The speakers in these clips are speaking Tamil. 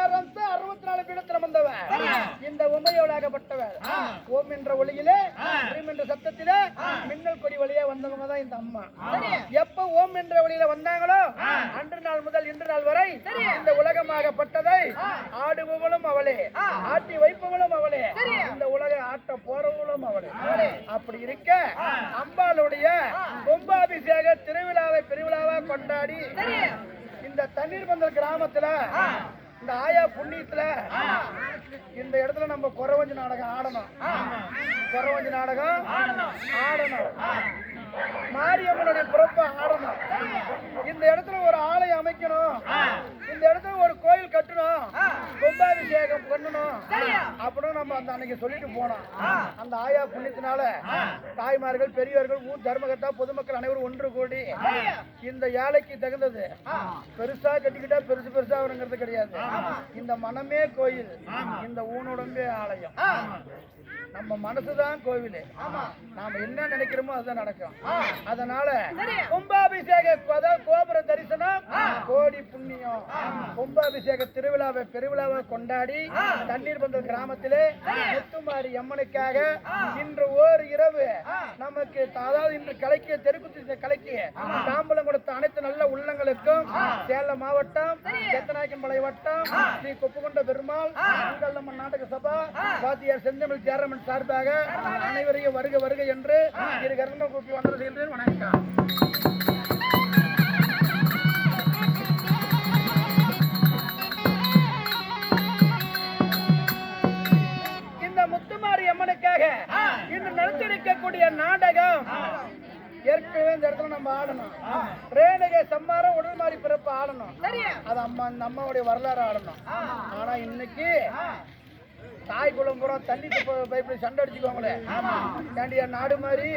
அறுபத்தி நாலு பீடத்தில் வந்தவன் இந்த உமையோடாகப்பட்டவன் ஓம் என்ற ஒளியிலே ரீம் என்ற சத்தத்திலே மின்னல் கொடி வழியா வந்தவங்க தான் இந்த அம்மா. எப்ப ஓம் என்ற ஒளியில வந்தாங்களோ அன்று நாள் முதல் இன்று நாள் வரை இந்த உலகமாகப்பட்டதை ஆடுபவளும் அவளே ஆட்டி வைப்பவளும் அவளே இந்த உலக ஆட்ட போறவளும் அவளே. அப்படி இருக்க அம்பாளுடைய கும்பாபிஷேக திருவிழாவை பெருவிழாவா கொண்டாடி இந்த தண்ணீர் பந்தல் கிராமத்துல இந்த ஆயா புண்ணியத்துல இந்த இடத்துல நம்ம குறவஞ்சி நாடகம் ஆடணும். குறவஞ்சி நாடகம் ஆடணும். மாரியம்மனுடைய பிறப்ப ஆடணும். இந்த இடத்துல ஒரு ஆலை அமைக்கணும். இந்த இடத்துல ஒரு கோயில் கட்டணும். கும்பாபிஷேகம் பண்ணணும். அப்படின்னு நம்ம அந்த அன்னைக்கு சொல்லிட்டு போனோம். அந்த ஆயா புண்ணியத்தினால தாய்மார்கள் பெரியவர்கள் ஊர் தர்மகர்த்தா பொதுமக்கள் அனைவரும் ஒன்று கூடி இந்த ஏழைக்கு தகுந்தது. பெருசா கட்டிக்கிட்டா பெருசு பெருசா வருங்கிறது கிடையாது. இந்த மனமே கோயில் இந்த ஊனுடம்பே ஆலயம். நம்ம மனசுதான் கோவில். நாம என்ன நினைக்கிறோமோ அதுதான் நடக்கும். அதனால கும்பாபிஷேக கோபுர தரிசனம் கோடி புண்ணியம். கும்பாபிஷேக திருவிழாவை பெருவிழாவை கொண்டாடி தண்ணீர் பந்த கிராமத்திலே முத்துமாரி அம்மனுக்காக இன்று ஓர் இரவு நமக்கு அதாவது இன்று கலைக்கு தெருக்குத்தி கலைக்கு தாம்பலம் கொடுத்த அனைத்து நல்ல உள்ளங்களுக்கும் சேலம் மாவட்டம் எத்தனாக்கம்பளை வட்டம் ஸ்ரீ குப்புகுண்ட பெருமாள் உங்கள் நம்ம நாடக சபா வாத்தியார் செந்தமிழ் சேரமன் சார்பாக அனைவரையும் வருக வருக என்று இரு கருணம் கூப்பி வந்தது செல்றேன் வணக்கம். அம்மனுக்காக இன்று நடத்திருக்கக்கூடிய நாடகம். ஏற்கனவே இந்த இடத்துல நம்ம ஆடணும். ரேணுகை சம்மாரம் உடல் மாறி பிறப்பு ஆடணும். அது அம்மா இந்த அம்மாவுடைய வரலாறு ஆடணும். ஆனா இன்னைக்கு தாய் குளம் பூரா தண்ணி பைப்ல சண்டை அடிச்சுக்கோங்களே ஏண்டியா நாடு மாதிரி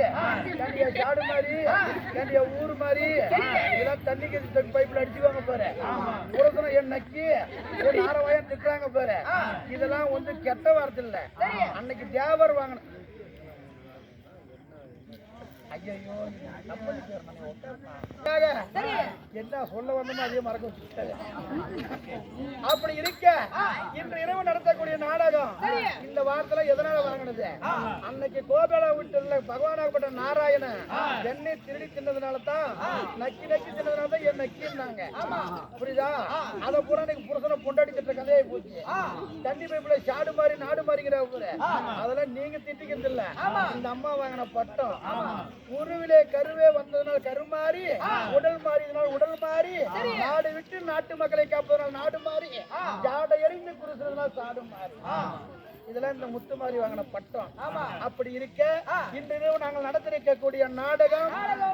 ஏண்டியா சாடு மாதிரி ஏண்டியா ஊர் மாதிரி இதெல்லாம் தண்ணிக்கு பைப்ல அடிச்சுக்கோங்க பாரு. புறத்தனம் என் நக்கி ஆரவாயம் திட்டுறாங்க பாரு. இதெல்லாம் வந்து கெட்ட வார்த்தை இல்ல. அன்னைக்கு தேவர் வாங்கின என்ன சொல்ல வந்தோமோ அதையும் மறக்க வச்சுட்டாங்க அப்படி இருக்க இன்று இரவு நடத்தக்கூடிய நாடகம். இந்த வாரத்துல எதனால வாங்கினது அன்னைக்கு கோபேலா வீட்டுல பகவானாகப்பட்ட நாராயணன் எண்ணெய் திருடி தின்னதுனால தான் நக்கி நக்கி தின்னதுனால தான் என் நக்கின்னாங்க புரியுதா? அத பூரா இன்னைக்கு புருஷனை பொண்டாடி திட்ட கதையாയി போச்சு. தண்ணி பைப்புல சாடு மாறி நாடு மாறிங்கிற அதெல்லாம் நீங்க திட்டிக்கிறது இல்ல. இந்த அம்மா வாங்கின பட்டம். உருவிலே கருவே வந்ததுனால கருமாறி உடல் மாறியதுனால உடல் மாறி நாடு விட்டு நாட்டு மக்களை காப்பதனால் நாடு மாறி ஜாடை எறிந்து குருசுறதுனால சாடு மாறி. இதெல்லாம் இந்த முத்துமாரி வாங்கின பட்டம். அப்படி இருக்க இன்று இரவு நாங்கள் நடத்திருக்கக்கூடிய நாடகம்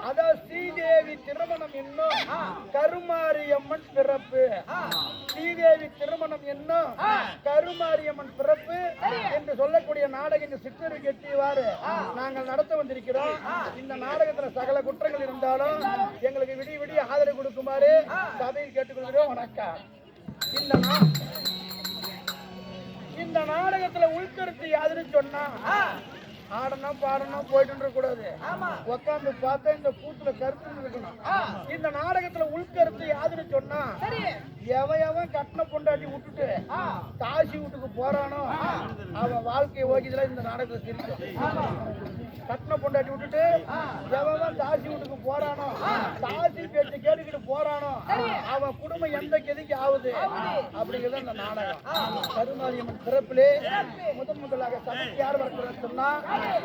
அதாவது ஸ்ரீதேவி திருமணம் என்னும் கருமாரியம்மன் பிறப்பு. ஸ்ரீதேவி திருமணம் என்னும் கருமாரியம்மன் பிறப்பு என்று சொல்லக்கூடிய நாடகம் இந்த சிற்றறி கெட்டிவாறு நாங்கள் நடத்த வந்திருக்கிறோம். இந்த நாடகத்துல சகல குற்றங்கள் இருந்தாலும் எங்களுக்கு விடிய விடிய ஆதரவு கொடுக்குமாறு சபையில் கேட்டுக்கொள்கிறோம். வணக்கம். இந்த இந்த நாடகத்துல உள்கருத்து யாருன்னு சொன்னா ஆடணும் பாடணும் போயிட்டு கூடாது. உட்காந்து பார்த்தா இந்த கூத்துல கருத்து இருக்கணும் இந்த நாடகத்துல உள்கருத்து யாருன்னு சொன்னா எவன் எவன் கட்டின பொண்டாட்டி விட்டுட்டு காசி வீட்டுக்கு போறானோ அவன் வாழ்க்கை ஓகிதுல இந்த நாடகத்துல சிரிக்கும் கட்டின பொண்டாட்டி விட்டுட்டு எவன் தாசி வீட்டுக்கு போறானோ தாசி பேச்சு கேட்டுக்கிட்டு போறானோ அவன் குடும்பம் எந்த கெதிக்கு ஆகுது அப்படிங்கிறது அந்த நாடகம். கருமாரியம்மன் பிறப்பிலே முதன் முதலாக சபைக்கு யார் வரக்கூடாது சொன்னா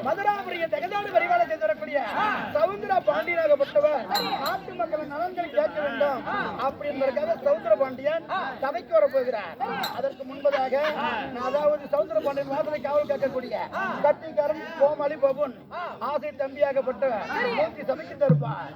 மதுராபுரிய தகதாடு வரிகாலத்தை தரக்கூடிய சவுந்தர பாண்டியனாகப்பட்டவர் நாட்டு மக்களின் நலன்கள் கேட்க வேண்டும் அப்படின்றதுக்காக சவுந்தர பாண்டியன் சபைக்கு வர போகிறார். அதற்கு முன்பதாக நான் அதாவது சவுந்தர பாண்டியன் வாசலை காவல் கேட்கக்கூடிய கத்திக்காரன் கோமாளி பபுன் ஆசை தம்பியாகப்பட்டவர் மூர்த்தி சபைக்கு தருப்பார்